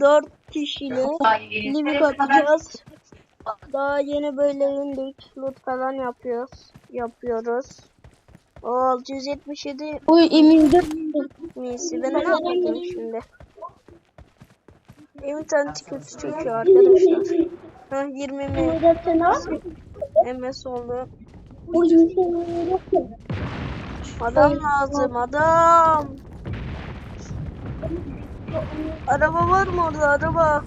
4 kişiyle limit atacağız. Daha yeni böyle indik. Loot falan yapıyoruz. Yapıyoruz. O 677 Oy emin neyse ben ne yapayım şimdi? İnternet kötü çekiyor arkadaşlar. Ha 20 mi? MS oldu. Adam lazım adam. Araba var mı orada araba?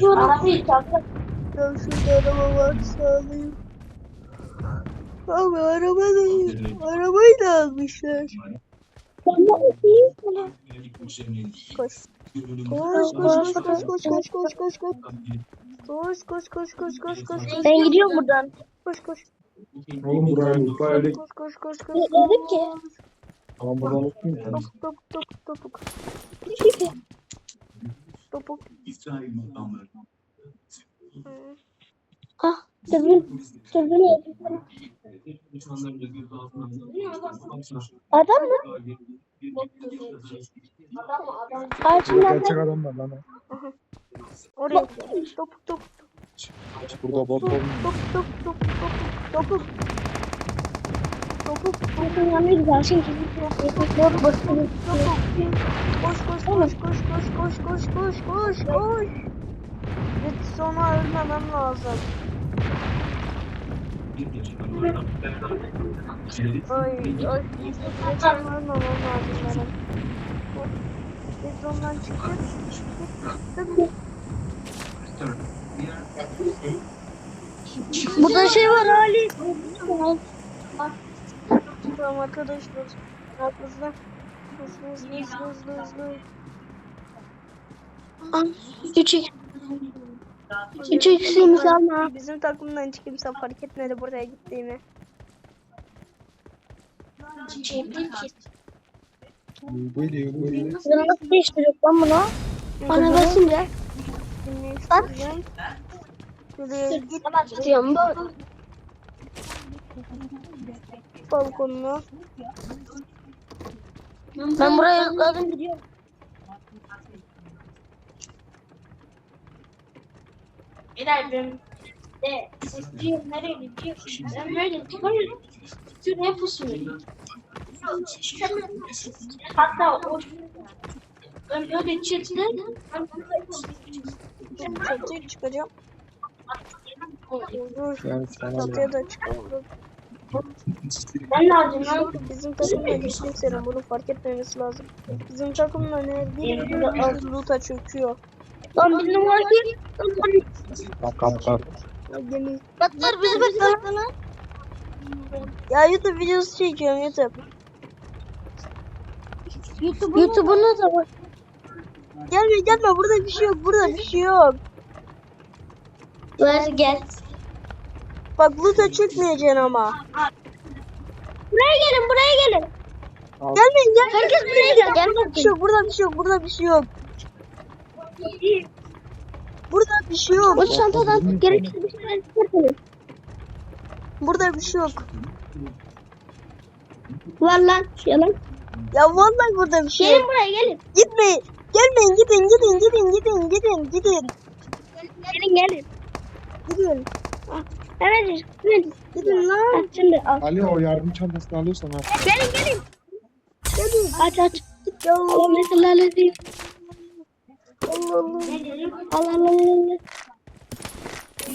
Dur. Arabayı çakla. Şurada araba varsa alayım. Abi araba da arabayı da almışlar. Koş. Koş koş koş koş koş koş koş koş. Koş koş koş koş koş koş. Ben gidiyorum buradan. Koş koş. Oğlum buraya mutlu Koş koş koş koş. Ne dedik ki? Tamam buradan unutmayın sen. Topuk topuk topuk topuk. Topuk. Hı. Ah, dürbün. Dürbün. Adam mı? Karşımdan Gerçek adam var lan. Oraya. Topuk topuk Burada bot olmuyor. topuk topuk topuk topuk topuk. Topuk bakın yanına. Şimdi doğru basın. Koş koş koş koş koş koş koş koş koş koş. Hiç sonra ölmemem lazım. Ay ay. Sonra ölmemem lazım benim. Biz ondan çıktık. Çıktık. Burada şey var Ali. Tamam arkadaşlar. Hızlı. Hızlı hızlı hızlı hızlı hızlı. Küçük. Küçük şeyimiz alma. Bizim takımdan hiç kimse fark etmedi buraya gittiğimi. Böyle böyle. Bunu nasıl değiştiriyor lan bunu? Bana basınca. Dinleyeceğim. Şuraya git Diyorum bu balkonuna. Ben buraya yıkladım gidiyorum. Bilal ben de sesli nereye gidiyor? Ben böyle tutarım. Tutuyor hep usuyorum. Hatta o ben böyle çirkin. Ben böyle çirkin. Çıkacağım. Sana Çatıya da. Ben lan. Bizim takımla hiç kimsenin bunu fark etmemesi lazım. Bizim takımla ne bir az loot'a çöküyor. Lan bizim var ki. Kap kap. Gemi. Batlar bizi bekle lan. Ya YouTube videosu çekiyorum YouTube. YouTube'unu da var. Gelme gelme burada bir şey yok burada bir şey yok. Ver gel. Bak loot'a çökmeyeceksin ama. Buraya gelin buraya gelin. Gelmeyin gel. Herkes buraya gel. Gel Burada bir şey yok burada bir şey yok burada bir şey yok. Burada bir şey yok. O çantadan gereksiz bir şeyler çıkartın. Burada bir şey yok. Var lan. Yalan. Ya vallahi burada bir şey Gelin yok. buraya gelin. Gitmeyin. Gelmeyin gidin gidin gidin gidin gidin gidin. Gelin gelin. Gidin. Evet. Gidin. Gidin lan. Şimdi al. Ali o yardım çantasını alıyorsan al. Gelin gelin. Aç aç. Ya Allah mesela aleyhi. Allah Allah. Allah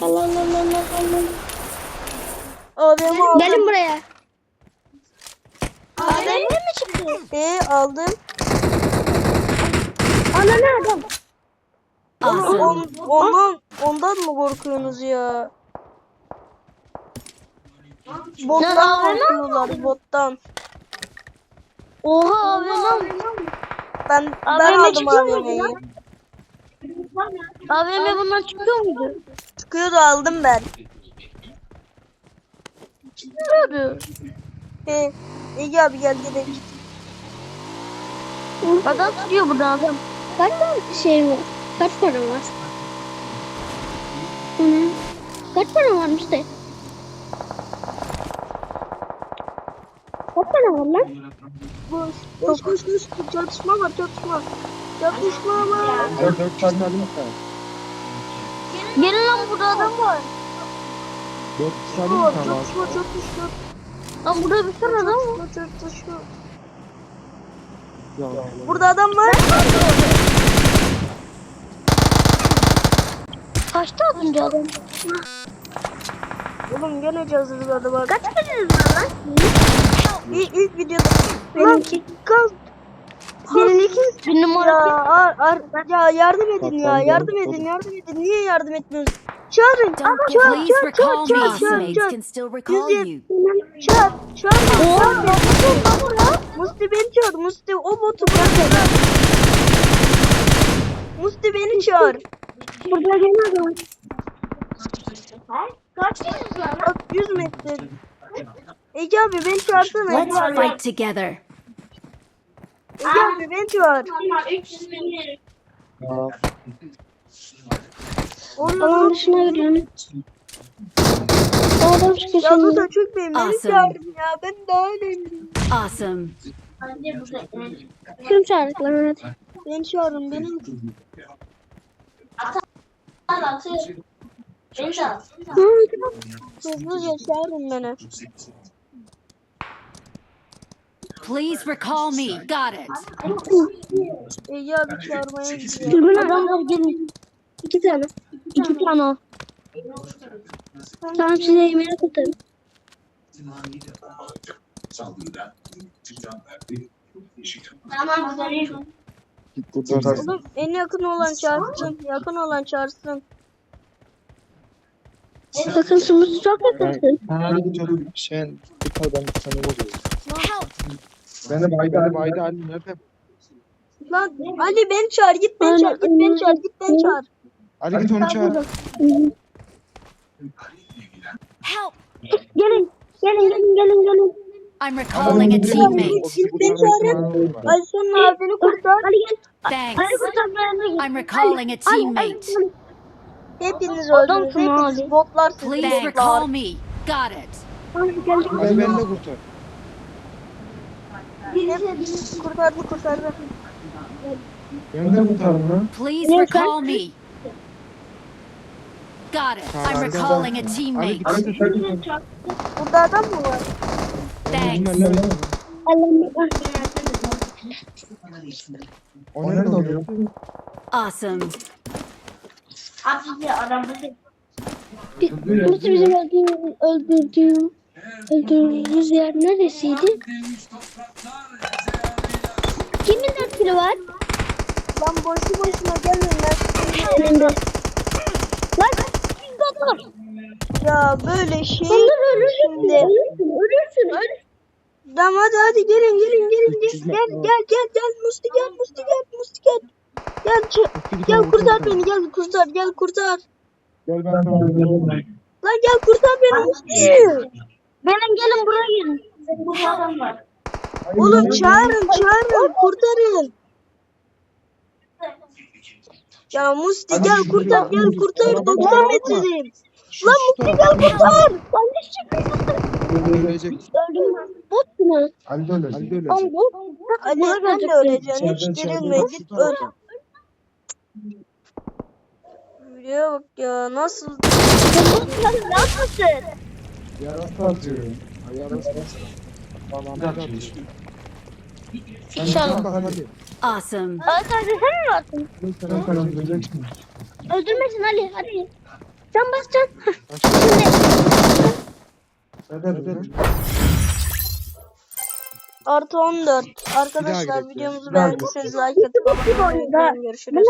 Allah Allah. Allah Allah Allah. Adem'i aldım. Gelin buraya. Adem mi çıktı? Ee, aldım. Ana ne adam? Oğlum, on, ondan, ondan mı korkuyorsunuz ya? Bottan korkuyorlar bottan. Oha abi lan. Ben ben AVM aldım çıkıyor muydu AVM'yi. lan? AVM bundan çıkıyor muydu? Çıkıyordu aldım ben. Çıkıyordu. Ee, Ege abi gel gidelim. Adam tutuyor burada adam. Kaç tane şey var? Kaç para var? Hı -hı. Kaç para varmış de? Kaç para var lan? koş. Koş koş. Çatışma var çatışma. Çatışma var. Dört dört tane sana? Gelin lan burada adam var. Dört tane mı sana? çatışma çatışma. Lan burada bir sürü adam var. Çatışma çatışma. Ya, Burada adam var. Kaçtı az önce adam? Oğlum gene cazırladı bak. Kaç kişisiniz lan? İlk, ilk videoda. Benimki. Kaz. Benimki bir Ya, numara. ar, ar, ya yardım edin ya. Yardım edin yardım edin. Niye yardım etmiyorsunuz? Çağırın. Don't Çağır please çağır recall çağır çağır çağır Teammates çağır. can still recall Yüz you. Çağır çağır. Çağır. Musti beni çağır. Musti o botu bırak. Musti beni çağır. Burada gene adam. Kaç? Bak 100 metre. Ege abi beni çağırsana. Ege Let's abi. fight together. Ege abi beni çağır. Tamam 300 bin. ya. Oğlum Alan dışına gidiyorum. Adam çıkıyor ya bu da çok benim. Beni Awesome. çağırın ya. Ben daha önemliyim. Awesome. Bence burada. Kim çağırdık lan hadi. Beni çağırın. Beni Al atı. Beni de al. hızlıca çağırın beni. Please recall me. Got it. Ege abi çağırmaya gidiyor. Dürbün adam var gelin. İki tane. İki tane o. Tamam size yemeğe kurtarım. Tamam güzel. Kurtarsın. Oğlum en yakın olan çağırsın. Yakın olan çağırsın. Yakınsınız çok yakınsın. Hadi git oğlum. Şey, ben bir tane. Ben de bayda Ali bayda Ali nerede? Lan Ali beni çağır. Git beni çağır. Git beni çağır. Git beni çağır. Ali git onu çağır. Help. Gelin. Gelin gelin gelin gelin. I'm recalling a teammate. Beni çağırın. Ali senin abini kurtar. Thanks. I'm recalling a teammate. Hepiniz öldünüz. Hepiniz botlarsınız. Please recall me. Got it. Hadi geldik. Ben ben de kurtar. Hep kurtardı kurtardı. Ben de kurtardım lan. Please recall me. Got it. I'm recalling a teammate. Burada adam mı var? Thanks. Allah'ım. O nerede oluyor? Awesome. Abi bir adam bu. Nasıl bizim öldürdüğüm, öldürdüğüm, öldürdüğümüz yer neresiydi? Kimin dörtlü var? Lan boşu boşuna lan. Önünde. Lan doktor? Ya böyle şey. Ondan ölürsün, Şimdi. ölürsün, ölürsün, ölürsün. Tamam hadi hadi gelin gelin gelin. Gel gel gel gel gel Musti gel Musti gel Musti gel. Gel gel kurtar beni gel kurtar gel kurtar. Gel ben. Lan gel kurtar beni Musti. Benim gelin buraya gelin. Bu adam var. Oğlum çağırın çağırın kurtarın. Ya Musti gel kurtar gel kurtar 90 metredeyim. Lan Musti gel kurtar. Lan ne çıkıyor? Ölecek. Öldüm ben. Bot mu? Ali de ölecek. Ali de ölecek. Lan bot. Ali sen de öleceksin hiç İçeriden içeriden git kurtar. öl. Videoya bak ya nasıl Lan ne yapıyorsun? Yarası atıyorum. Ay, Yarası atıyorum. Tamam. Sen İnşallah. bas hadi. Awesome. Sen de sen mi attın? Sen sen öldüreceksin. Öldürmesin Ali hadi. Can bas can. Hadi hadi hadi. Artı 14. Bir daha Arkadaşlar gidelim. videomuzu beğendiyseniz like atıp abone olmayı unutmayın. Görüşürüz.